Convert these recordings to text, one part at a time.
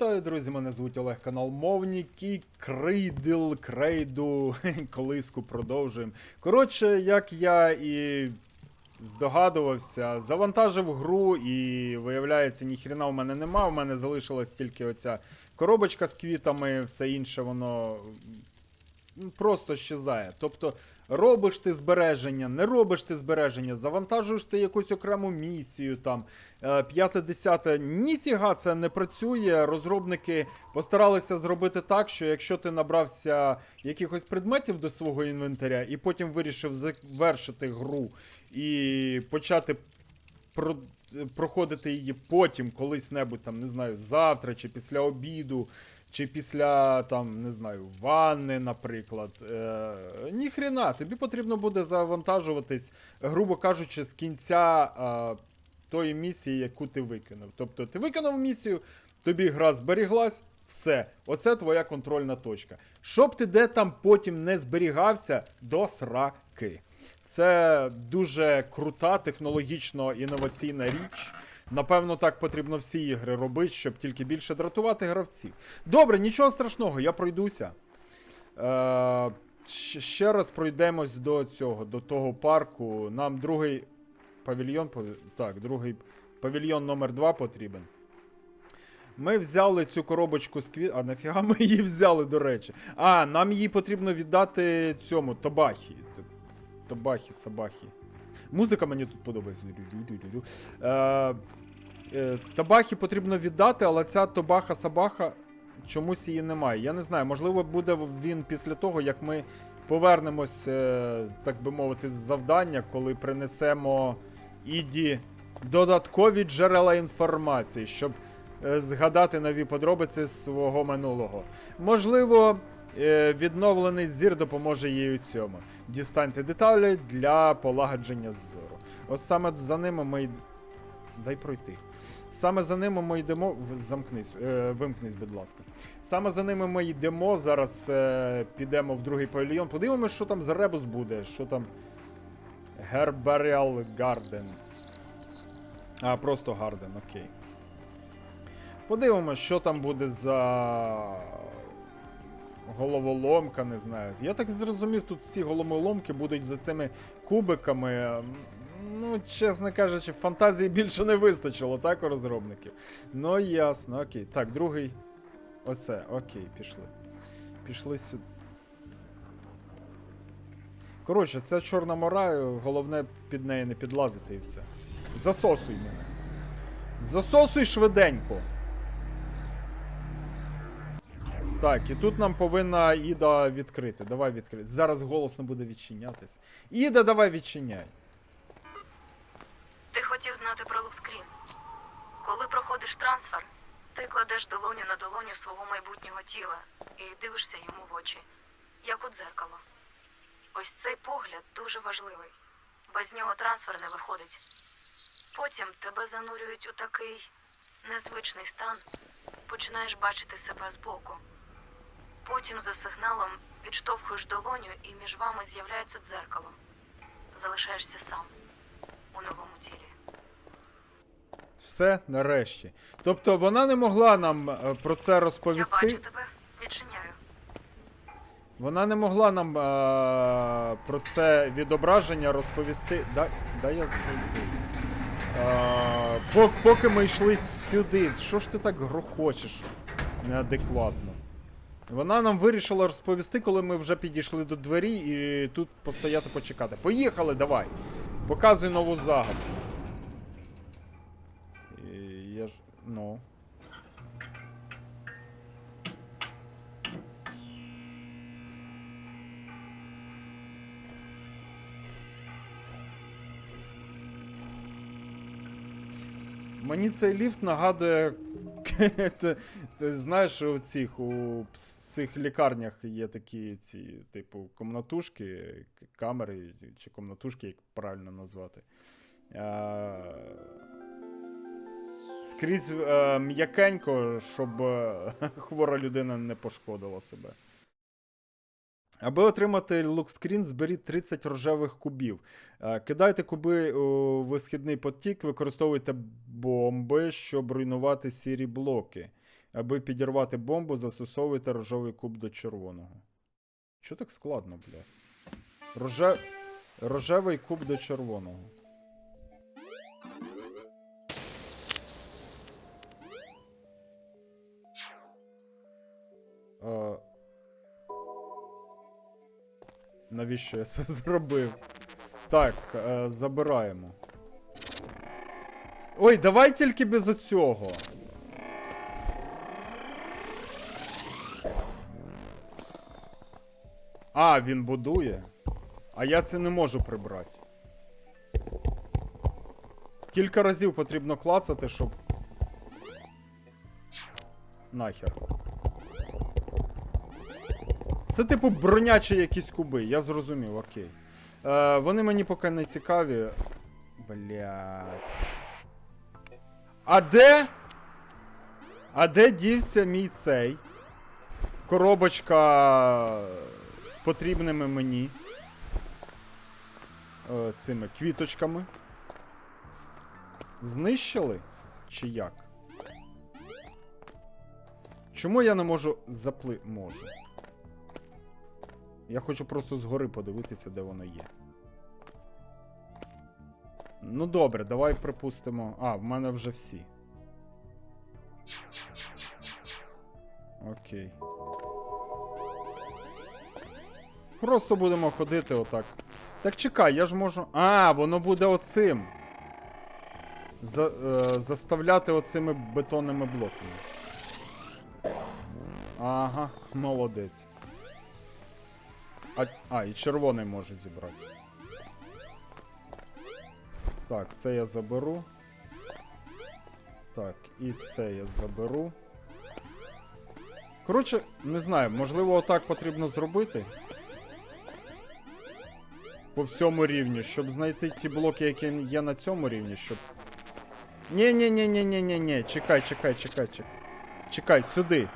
Вітаю, друзі! Мене звуть Олег канал Мовнік і Крейдл, Крейду, колиску продовжуємо. Коротше, як я і здогадувався, завантажив гру і виявляється, ніхрена в мене нема. У мене залишилась тільки оця коробочка з квітами, все інше воно просто щезає. Тобто робиш ти збереження, не робиш ти збереження, завантажуєш ти якусь окрему місію там. е, П'яте, десяте, ніфіга це не працює. Розробники постаралися зробити так, що якщо ти набрався якихось предметів до свого інвентаря і потім вирішив завершити гру і почати про, проходити її потім, колись-небудь там, не знаю, завтра чи після обіду, чи після там, не знаю, ванни, наприклад. Е, ніхрена, тобі потрібно буде завантажуватись, грубо кажучи, з кінця е, тої місії, яку ти виконав. Тобто ти виконав місію, тобі гра зберіглась. Все, оце твоя контрольна точка. Щоб ти де там потім не зберігався, до сраки. Це дуже крута, технологічно інноваційна річ. Напевно, так потрібно всі ігри робити, щоб тільки більше дратувати гравців. Добре, нічого страшного, я пройдуся. Е, ще раз пройдемось до цього, до того парку. Нам другий павільйон. Так, другий павільйон номер 2 потрібен. Ми взяли цю коробочку з квіт. А нафіга ми її взяли, до речі. А, нам її потрібно віддати цьому Табахі. Т- Табахі, Сабахі. Музика мені тут подобається. Е, е, Табахі потрібно віддати, але ця Тобаха Сабаха чомусь її немає. Я не знаю, можливо, буде він після того, як ми повернемось, е, так би мовити, з завдання, коли принесемо Іді додаткові джерела інформації, щоб згадати нові подробиці свого минулого. Можливо, відновлений зір допоможе їй у цьому. Дістаньте деталі для полагодження зору. Ось саме за ними ми. Дай пройти. Саме за ними ми йдемо. Замкнись, е, вимкнись, будь ласка. Саме за ними ми йдемо. Зараз е, підемо в другий павільйон. Подивимось, що там за ребус буде. Що там. Herbarial Gardens. А, просто Гарден, окей. Подивимось, що там буде за. Головоломка, не знаю. Я так зрозумів, тут всі головоломки будуть за цими кубиками. Ну, чесно кажучи, фантазії більше не вистачило, так, у розробників. Ну, ясно, окей. Так, другий. Оце, окей, пішли. Пішли сюди. Коротше, це чорна мора, головне під неї не підлазити і все. Засосуй мене. Засосуй швиденько. Так, і тут нам повинна Іда відкрити. Давай відкрити. Зараз голосно буде відчинятись. Іда, давай відчиняй. Ти хотів знати про лукскрін. Коли проходиш трансфер, ти кладеш долоню на долоню свого майбутнього тіла і дивишся йому в очі, як у дзеркало. Ось цей погляд дуже важливий. Без нього трансфер не виходить. Потім тебе занурюють у такий незвичний стан, починаєш бачити себе збоку. Потім за сигналом підштовхуєш долоню і між вами з'являється дзеркало. Залишаєшся сам у новому тілі. Все нарешті. Тобто вона не могла нам е, про це Я розповісти. бачу тебе, відчиняю. Вона не могла нам е, про це відображення розповісти. Дай, дай я. Е, по- поки ми йшли сюди, що ж ти так грохочеш неадекватно? Вона нам вирішила розповісти, коли ми вже підійшли до двері і тут постояти почекати. Поїхали, давай. Показуй нову загадку. Я ж. Ну. Мені цей ліфт нагадує. ти, ти знаєш, у цих у цих лікарнях є такі ці, типу, комнатушки, камери чи комнатушки, як правильно назвати. А, скрізь е, м'якенько, щоб е, хвора людина не пошкодила себе. Аби отримати лукскрін, зберіть 30 рожевих кубів. Е, Кидайте куби у висхідний потік, використовуйте бомби, щоб руйнувати сірі блоки. Аби підірвати бомбу, застосовуйте рожовий куб до червоного. Що так складно, бля? Роже... Рожевий куб до червоного. Навіщо я це зробив? Так, е, забираємо. Ой, давай тільки без оцього. А, він будує. А я це не можу прибрати. Кілька разів потрібно клацати, щоб. Нахер. Це типу бронячі якісь куби, я зрозумів, окей. Е, вони мені поки не цікаві. Блять. А де? А де дівся мій цей? Коробочка з потрібними мені. Е, цими квіточками. Знищили? Чи як? Чому я не можу запли... Можу. Я хочу просто згори подивитися, де воно є. Ну добре, давай припустимо. А, в мене вже всі. Окей. Просто будемо ходити отак. Так чекай, я ж можу. А, воно буде оцим. За, е, заставляти оцими бетонними блоками. Ага, молодець. А, а, і червоний може зібрати. Так, це я заберу. Так, і це я заберу. Коротше, не знаю, можливо, отак потрібно зробити. По всьому рівню, щоб знайти ті блоки, які є на цьому рівні, щоб. ні ні ні ні ні ні ні чекай, чекай, чекай, чекай. Чекай, сюди.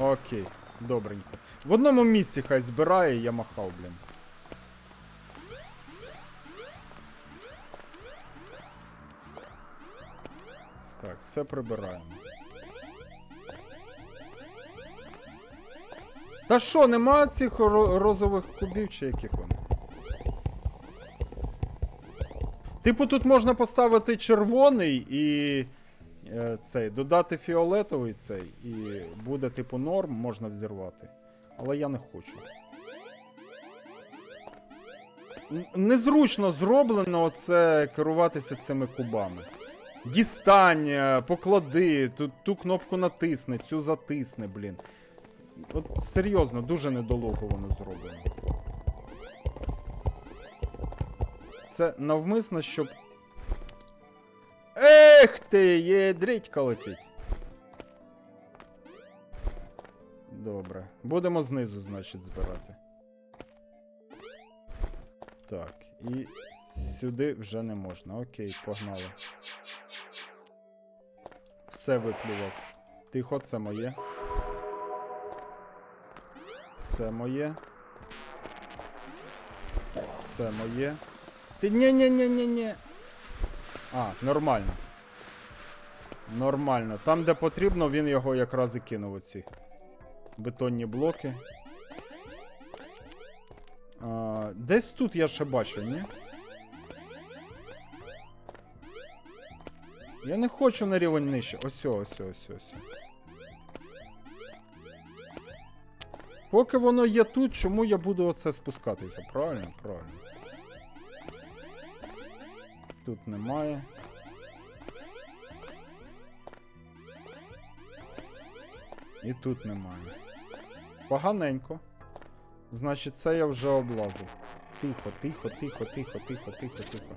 Окей, добренько. В одному місці хай збирає, я махав, блін. Так, це прибираємо. Та що, нема цих розових кубів чи яких вони? Типу, тут можна поставити червоний і цей, додати фіолетовий цей, і буде, типу, норм, можна взірвати. Але я не хочу. Незручно зроблено оце керуватися цими кубами. Дістань, е, поклади, ту, ту кнопку натисни, цю затисни, блін. От серйозно, дуже недолуго воно зроблено. Це навмисно, щоб. Ех ти, єдрітька летить. Добре. Будемо знизу, значить, збирати. Так, і сюди вже не можна. Окей, погнали. Все виплював. Тихо, це моє. Це моє. Це моє. Ти ні ні ні ні ні А, нормально. Нормально. Там, де потрібно, він його якраз і кинув оці бетонні блоки. А, десь тут я ще бачу, ні? Я не хочу на рівень нижче. Ось, ось, ось, ось. Поки воно є тут, чому я буду оце спускатися? Правильно? Правильно. Тут немає. І тут немає. Поганенько. Значить, це я вже облазив. Тихо, тихо, тихо, тихо, тихо, тихо, тихо.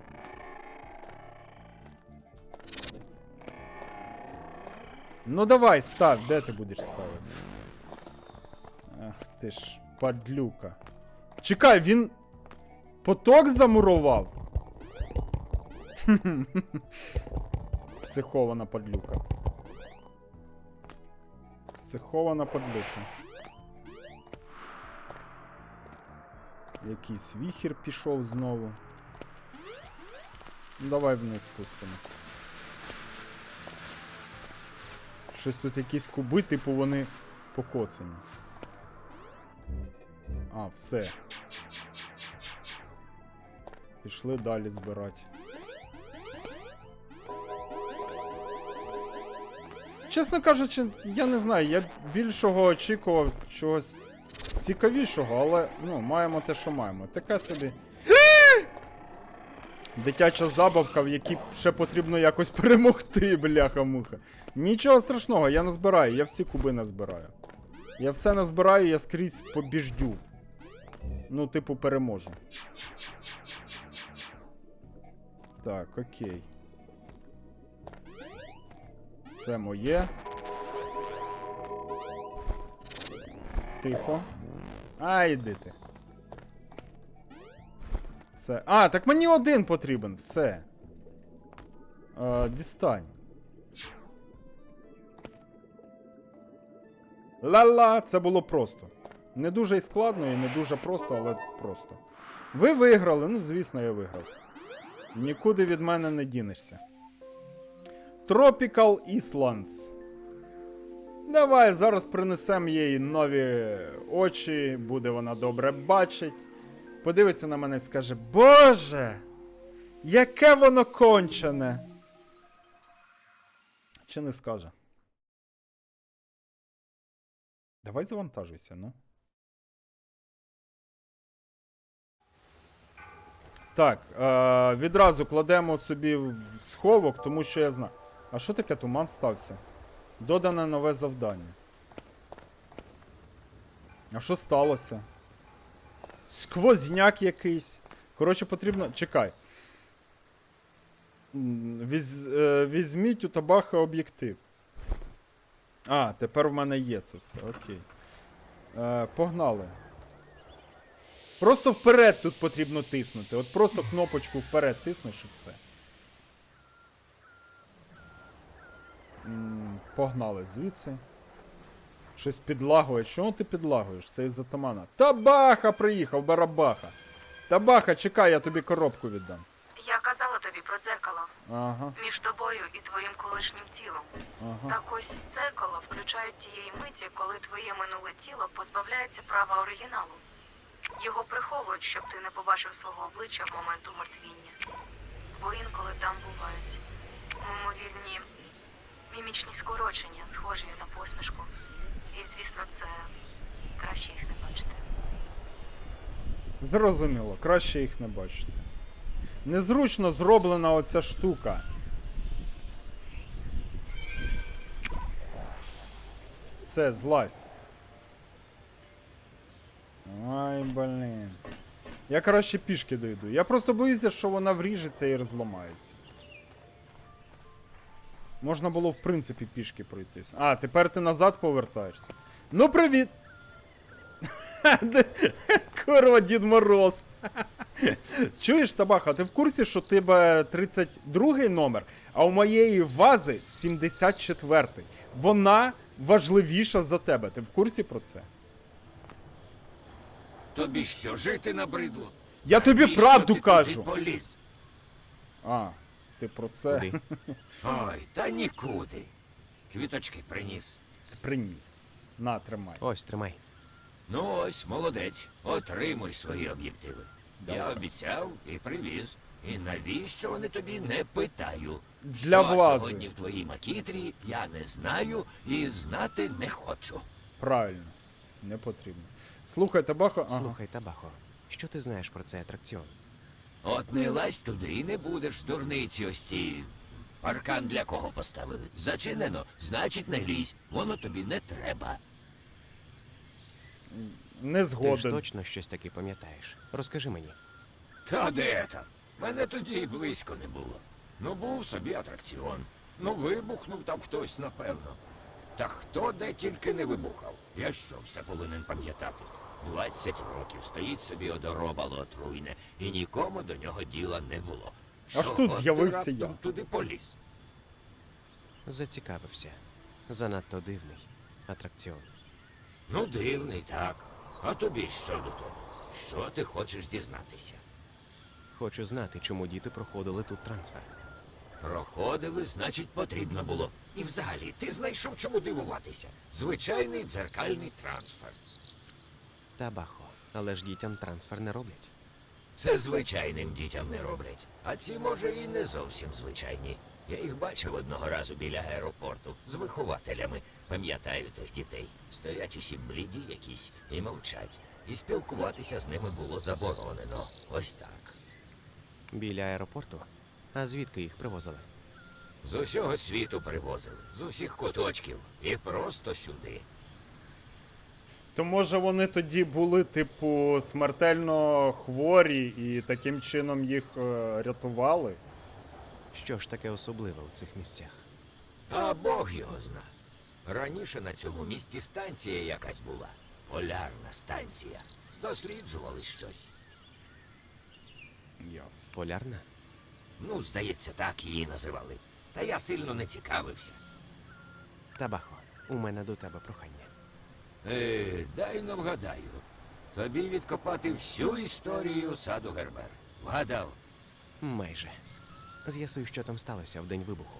Ну давай, став, де ти будеш ставити? Ах ти ж, падлюка. Чекай, він. Поток замурував. Психована падлюка. Психована падлюка. Якийсь віхір пішов знову. Ну, Давай вниз спустимось. Щось тут якісь куби, типу вони покоцані. А, все. Пішли далі збирати. Чесно кажучи, я не знаю, я більшого очікував чогось цікавішого, але ну, маємо те, що маємо. Таке собі. Дитяча забавка, в якій ще потрібно якось перемогти, бляха-муха. Нічого страшного, я назбираю, я всі куби назбираю. Я все назбираю, я скрізь побіждю. Ну, типу, переможу. Так, окей. Це моє. Тихо. А, йди ти. Це. А, так мені один потрібен, все. Е, дістань. Ла-ла, це було просто. Не дуже і складно, і не дуже просто, але просто. Ви виграли, ну звісно, я виграв. Нікуди від мене не дінешся. Tropical Islands. Давай зараз принесемо їй нові очі, буде вона добре бачить. Подивиться на мене і скаже: Боже! Яке воно кончене! Чи не скаже? Давай завантажуйся, ну. Так, е, відразу кладемо собі в сховок, тому що я знаю. А що таке туман стався? Додане нове завдання. А що сталося? Сквозняк якийсь. Коротше, потрібно. Чекай. Віз... е, Візьміть у табаха об'єктив. А, тепер в мене є це все, окей. Е, погнали. Просто вперед тут потрібно тиснути. От просто кнопочку вперед тиснеш і все. Погнали звідси. Щось підлагує. Чому ти підлагуєш? Це із атамана. Табаха приїхав, барабаха. Табаха, чекай, я тобі коробку віддам. Я казала тобі про дзеркало Ага, між тобою і твоїм колишнім тілом. ага. Так ось дзеркало включають тієї миті, коли твоє минуле тіло позбавляється права оригіналу. Його приховують, щоб ти не побачив свого обличчя в момент умертвіння. Бо інколи там бувають мимовільні мімічні скорочення, схожі на посмішку. І, звісно, це краще їх не бачити. Зрозуміло, краще їх не бачити. Незручно зроблена оця штука. Все, злазь. Ай, блін. Я краще пішки дойду. Я просто боюся, що вона вріжеться і розламається. Можна було, в принципі, пішки пройтись. А, тепер ти назад повертаєшся. Ну, привіт! Курва, Дід Мороз. Чуєш, Табаха, ти в курсі, що тебе 32 номер, а у моєї вази 74-й. Вона важливіша за тебе. Ти в курсі про це? Тобі що, жити набридло? Я тобі правду кажу. А, ти про це Куди? Ой, та нікуди. Квіточки приніс. Приніс. На, тримай. Ось, тримай. Ну ось, молодець, отримуй свої об'єктиви. Я обіцяв і привіз. І навіщо вони тобі не питаю? Для Що вази. сьогодні в твоїй макітрі я не знаю і знати не хочу. Правильно. Не потрібно. Слухай, Табаха. Ага. Слухай, Табахо, що ти знаєш про цей атракціон? От не лазь туди і не будеш дурниці ось ці. Паркан для кого поставили? Зачинено, значить не лізь. Воно тобі не треба. Не Ти ж згоден. точно щось таке пам'ятаєш. Розкажи мені. Та де там? Мене тоді і близько не було. Ну, був собі атракціон. Ну, вибухнув там хтось, напевно. Та хто де тільки не вибухав. Я що, все повинен пам'ятати? 20 років стоїть собі одоробало отруйне, і нікому до нього діла не було. Аж тут ти з'явився раптом я. туди поліз. Зацікавився. Занадто дивний атракціон. Ну, дивний, так. А тобі що до того? Що ти хочеш дізнатися? Хочу знати, чому діти проходили тут трансфер. Проходили, значить, потрібно було. І взагалі, ти знайшов чому дивуватися. Звичайний дзеркальний трансфер. Та бахо. Але ж дітям трансфер не роблять. Це звичайним дітям не роблять. А ці, може, і не зовсім звичайні. Я їх бачив одного разу біля аеропорту з вихователями. Пам'ятаю тих дітей. Стоять усі бліді якісь і мовчать. І спілкуватися з ними було заборонено. Ось так. Біля аеропорту. А звідки їх привозили? З усього світу привозили, з усіх куточків. І просто сюди. То може вони тоді були, типу, смертельно хворі і таким чином їх е, рятували? Що ж таке особливе у цих місцях? А Бог його зна. Раніше на цьому місці станція якась була. Полярна станція. Досліджували щось. Ясно. Полярна? Ну, здається, так її називали. Та я сильно не цікавився. Та бахо. У мене до тебе прохання. Е, дай но вгадаю. Тобі відкопати всю історію саду Гербер. Вгадав. Майже. З'ясуй, що там сталося в день вибуху.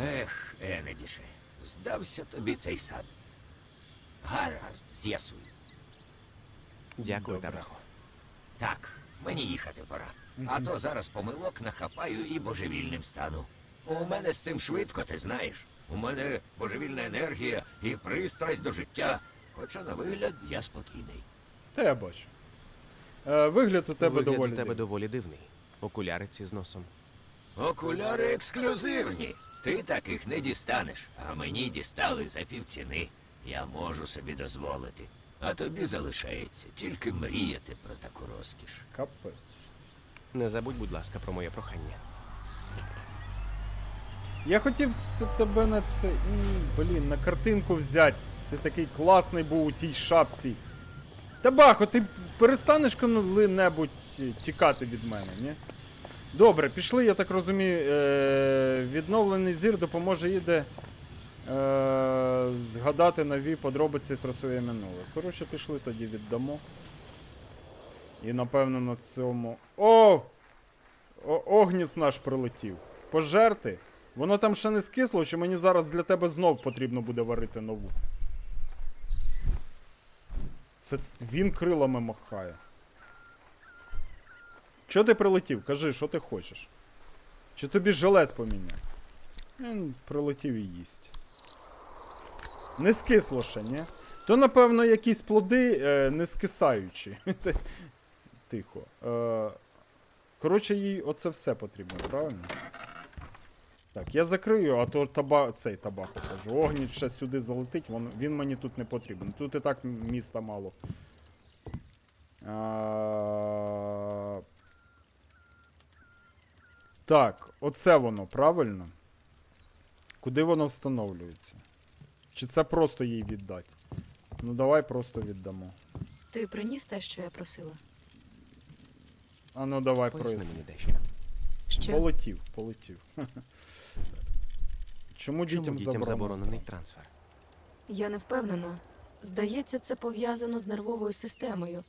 Ех, Енедіше, здався тобі цей сад. Гаразд, з'ясуй. Дякую, Добре. та. Так, мені їхати пора. А то зараз помилок нахапаю і божевільним стану. У мене з цим швидко, ти знаєш. У мене божевільна енергія і пристрасть до життя. Хоча на вигляд я спокійний. Та я бачу. Е, вигляд у тебе Вигляд доволі. тебе дивний. доволі дивний. Окуляриці з носом. Окуляри ексклюзивні. Ти таких не дістанеш, а мені дістали за півціни. Я можу собі дозволити. А тобі залишається тільки мріяти про таку розкіш. Капець. Не забудь, будь ласка, про моє прохання. Я хотів тебе на це. Блін, на картинку взяти. Ти такий класний був у тій шапці. Та бахо, ти перестанеш коли-небудь е, тікати від мене, ні? Добре, пішли, я так розумію. Е- відновлений зір допоможе їде е- згадати нові подробиці про своє минуле. Коротше, пішли тоді віддамо. І напевно на цьому. О! О, Огніс наш прилетів. Пожерти? Воно там ще не скисло, чи мені зараз для тебе знов потрібно буде варити нову? Це він крилами махає. Чого ти прилетів? Кажи, що ти хочеш? Чи тобі жилет поміняв? Він прилетів і їсть. Не скисло ще, ні? То, напевно, якісь плоди е, не скисаючі. Тихо. Е, Коротше, їй оце все потрібно, правильно? Так, я закрию, а то таба... цей табак кажу. Огніт ще сюди залетить, він, він мені тут не потрібен. Тут і так міста мало. А... Так, оце воно, правильно? Куди воно встановлюється? Чи це просто їй віддати? Ну давай просто віддамо. Ти приніс те, що я просила? А ну давай Поясни проясни. мені дещо. Що? Полетів, полетів. Чому Чому дітям, дітям заборонений трансфер? трансфер? Я не впевнена. Здається, це пов'язано з нервовою системою,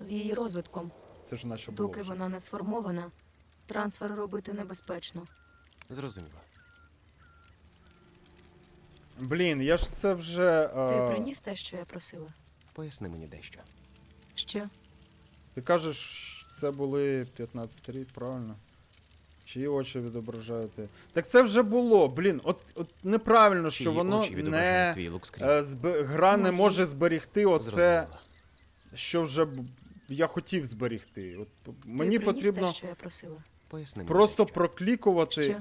з її розвитком. Це ж було. Доки вже. вона не сформована, трансфер робити небезпечно. Зрозуміло. Блін, я ж це вже. Ти А... приніс те, що я просила? Поясни мені дещо. Що? Ти кажеш, це були 15 рік, правильно? Чиї очі відображають? те? Так це вже було. Блін, от, от неправильно, що Чиї воно очі відображають не. твій лукскрін? е, Зб... Гра не може зберігти оце, Зрозуміло. що вже б- я хотів зберігти. От, п- мені Ти приніс потрібно те, що я просила? Поясни мені просто дещо. проклікувати. Що?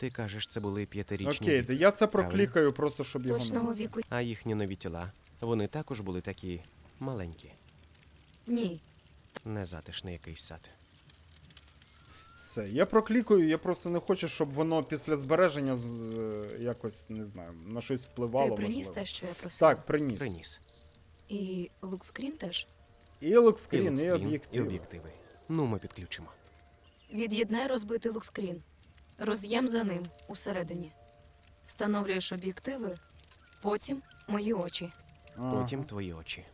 Ти кажеш, це були п'ятирічні Окей, діти. я це Правильно. проклікаю, просто щоб його Точного не віку? А їхні нові тіла, вони також були такі маленькі. Ні. Незатишний якийсь сад. Все, я проклікаю, я просто не хочу, щоб воно після збереження з- е, якось, не знаю, на щось впливало. Ти приніс можливо. те, що я просила? Так, приніс. Приніс. І лукскрін теж? І локскрін, і, лукскрін, об'єктив. і об'єктиви. Ну, ми підключимо. Від'єднай розбитий лукскрін. Роз'єм за ним усередині. Встановлюєш об'єктиви, потім мої очі. Ага. Потім твої очі.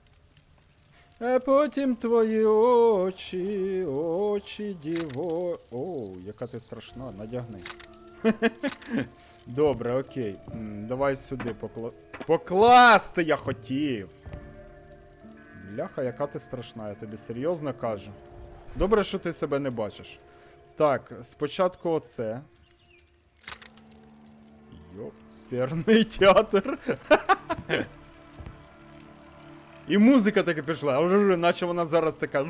А потім твої очі, очі діво. Оу, яка ти страшна, надягни. Добре, окей. Давай сюди покла... Покласти я хотів. Бляха, яка ти страшна, я тобі серйозно кажу. Добре, що ти себе не бачиш. Так, спочатку оце. Йоперний театр. І музика таки пішла, наче вона зараз така.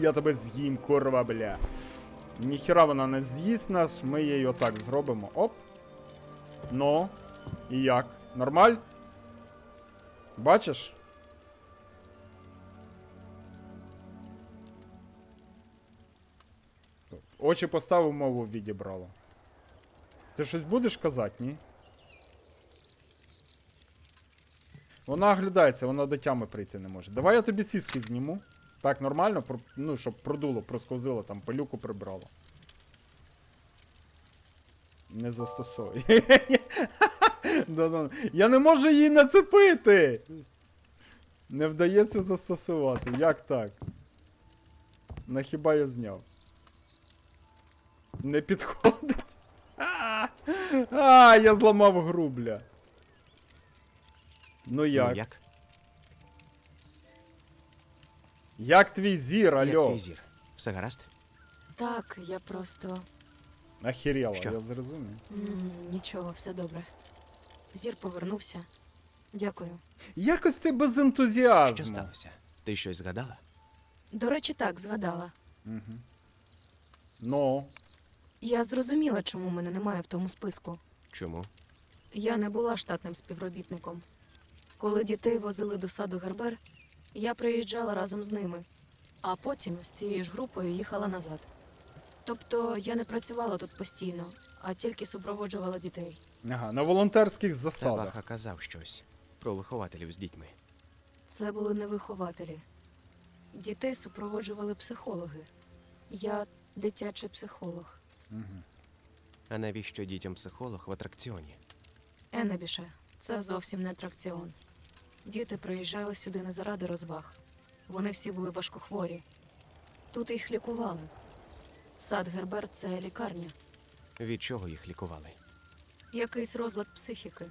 Я тебе з'їм, курва, бля. Ніхіра вона не з'їсть нас, ми її отак зробимо. Оп. Ну. І як? Нормаль? Бачиш? Очі поставив, мову відібрало. Ти щось будеш казати, ні? Вона оглядається, вона до тями прийти не може. Давай я тобі сіски зніму. Так, нормально, ну, щоб продуло, просковзило, там пилюку прибрало. Не застосовуй. Я не можу її нацепити! Не вдається застосувати. Як так? На хіба я зняв? Не підходить. А, я зламав грубля. Ну як? Ну, як? Як твій зір, Як альо? твій зір? Все гаразд? Так, я просто. Охерела, Що? я зрозумів. м, нічого, все добре. Зір повернувся. Дякую. Якось ти без ентузіазму. Що сталося? Ти щось згадала? До речі, так, згадала. Угу. Ну, Я зрозуміла, чому мене немає в тому списку. Чому? Я не була штатним співробітником. Коли дітей возили до саду Гербер, я приїжджала разом з ними, а потім з цією ж групою їхала назад. Тобто я не працювала тут постійно, а тільки супроводжувала дітей. ага, на волонтерських засадах. Баха казав щось про вихователів з дітьми. Це були не вихователі. Дітей супроводжували психологи. Я дитячий психолог. Угу. А навіщо дітям психолог в атракціоні? Енебіше, це зовсім не атракціон. Діти приїжджали сюди не заради розваг. Вони всі були важкохворі. Тут їх лікували. Сад Гербер це лікарня, Від чого їх лікували? якийсь розлад психіки.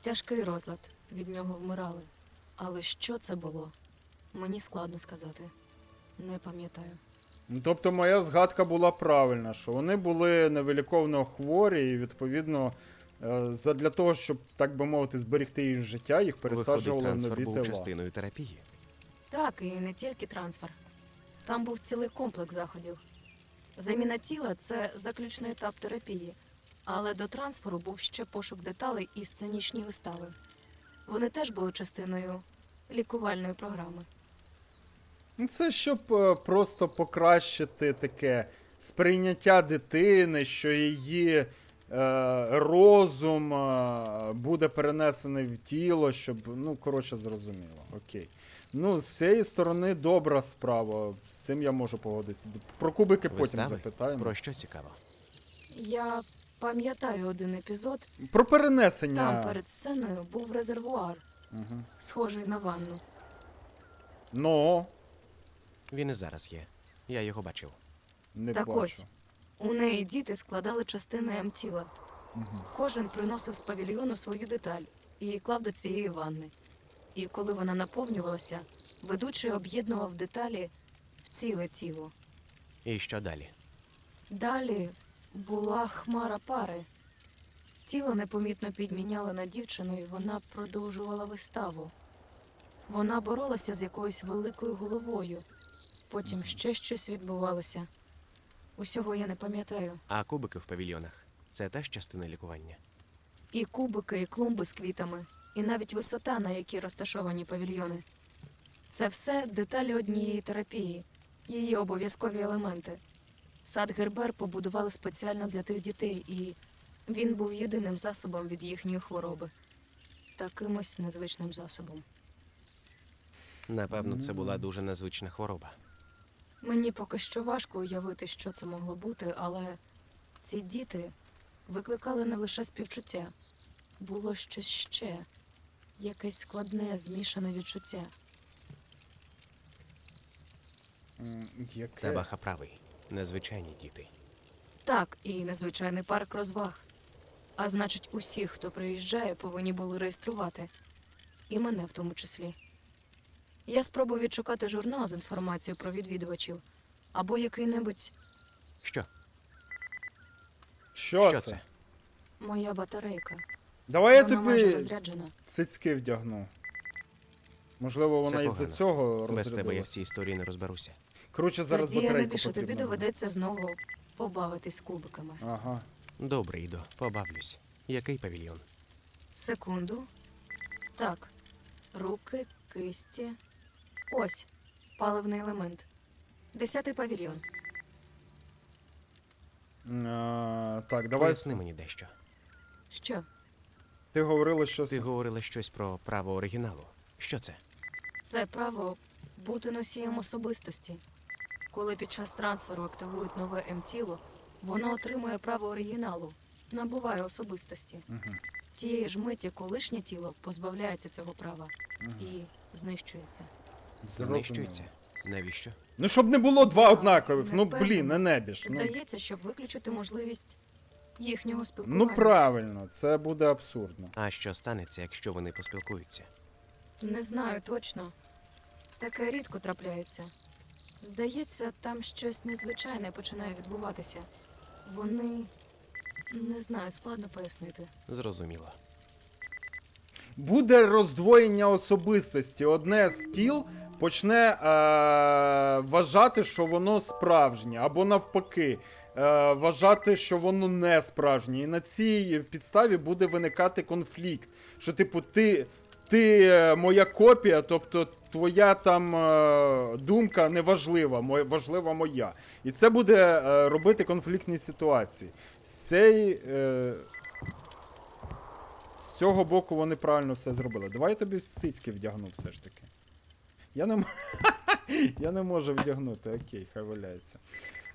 Тяжкий розлад, від нього вмирали. Але що це було? Мені складно сказати. Не пам'ятаю. Ну, тобто моя згадка була правильна, що вони були невиліковно хворі, і відповідно, е, задля того, щоб, так би мовити, зберегти їх життя, їх пересаджували Виходить, трансфер нові був тела. частиною терапії. Так, і не тільки трансфер. Там був цілий комплекс заходів. Заміна тіла це заключний етап терапії, але до трансферу був ще пошук деталей і сценічні вистави. Вони теж були частиною лікувальної програми. Ну, Це щоб е, просто покращити таке сприйняття дитини, що її розум е, буде перенесений в тіло, щоб. Ну, коротше, зрозуміло. Окей. Ну, з цієї сторони добра справа. З цим я можу погодитися. Про кубики потім Вистави? запитаємо. Про що цікаво? Я пам'ятаю один епізод. Про перенесення. Там перед сценою був резервуар, Угу. схожий на ванну. Ну, Він і зараз є. Я його бачив. не Так бачу. ось. У неї діти складали частини М-тіла. Кожен приносив з павільйону свою деталь і клав до цієї ванни. І коли вона наповнювалася, ведучий об'єднував деталі в ціле тіло. І що далі? Далі була хмара пари. Тіло непомітно підміняли на дівчину, і вона продовжувала виставу. Вона боролася з якоюсь великою головою. Потім ще щось відбувалося. Усього я не пам'ятаю. А кубики в павільйонах це теж частина лікування. І кубики, і клумби з квітами, і навіть висота, на якій розташовані павільйони. Це все деталі однієї терапії, її обов'язкові елементи. Сад Гербер побудували спеціально для тих дітей, і він був єдиним засобом від їхньої хвороби. Такимось незвичним засобом. Напевно, це була дуже незвична хвороба. Мені поки що важко уявити, що це могло бути, але ці діти викликали не лише співчуття, було щось ще, якесь складне, змішане відчуття. Яке? Табаха правий. Незвичайні діти. Так, і незвичайний парк розваг. А значить, усіх, хто приїжджає, повинні були реєструвати. І мене в тому числі. Я спробую відшукати журнал з інформацією про відвідувачів або який-небудь Що? Що, Що це? це? моя батарейка. Давай я Вона майже тобі розряджена. цицьки вдягну. Можливо, Це вона із-за погано. цього Без тебе я в розрядилась. цій історії не розберуся. Коротше, зараз Тоді батарейку найбільше тобі потрібно буде. доведеться знову побавитись кубиками. Ага. Добре, Ідо, побавлюсь. Який павільйон? Секунду. Так. Руки, кисті. Ось. Паливний елемент. Десятий павільйон. А, так, давай. Поясни мені дещо. Що? Ти говорила, що Ти говорила щось про право оригіналу. Що це? Це право бути носієм особистості. Коли під час трансферу активують нове М-тіло, воно отримує право оригіналу, набуває особистості. Мгм. Тієї ж миті колишнє тіло позбавляється цього права і знищується. Зрозуміло. Знищується. Навіщо? Ну, щоб не було два однакових. не Ну, блін, не небіж. Ну, Здається, щоб виключити можливість їхнього спілкування. ну правильно, це буде абсурдно. А що станеться, якщо вони поспілкуються? Не знаю точно. Таке рідко трапляється. Здається, там щось незвичайне починає відбуватися. Вони не знаю, складно пояснити. Зрозуміло. Буде роздвоєння особистості. Одне з тіл почне е, вважати, що воно справжнє, або навпаки, е, вважати, що воно не справжнє. І на цій підставі буде виникати конфлікт. Що, типу, ти, ти е, моя копія, тобто твоя там е, думка не важлива, важлива моя. І це буде е, робити конфліктні ситуації. З. Е, з цього боку вони правильно все зробили. Давай я тобі цицьки вдягну все ж таки. Я не, я не можу вдягнути, окей, хай валяється.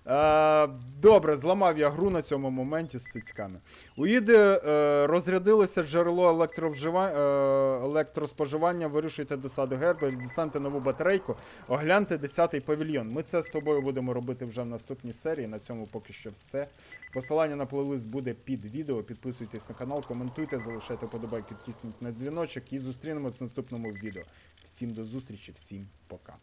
Е, добре, зламав я гру на цьому моменті з цицьками. У Іди е, розрядилося джерело електровжива... е, електроспоживання. Вирішуйте до саду Гербер, дістаньте нову батарейку, огляньте 10-й павільйон. Ми це з тобою будемо робити вже в наступній серії. На цьому поки що все. Посилання на плейлист буде під відео. Підписуйтесь на канал, коментуйте, залишайте подобайки, тисніть на дзвіночок і зустрінемось в наступному відео. Всім до зустрічі, всім пока.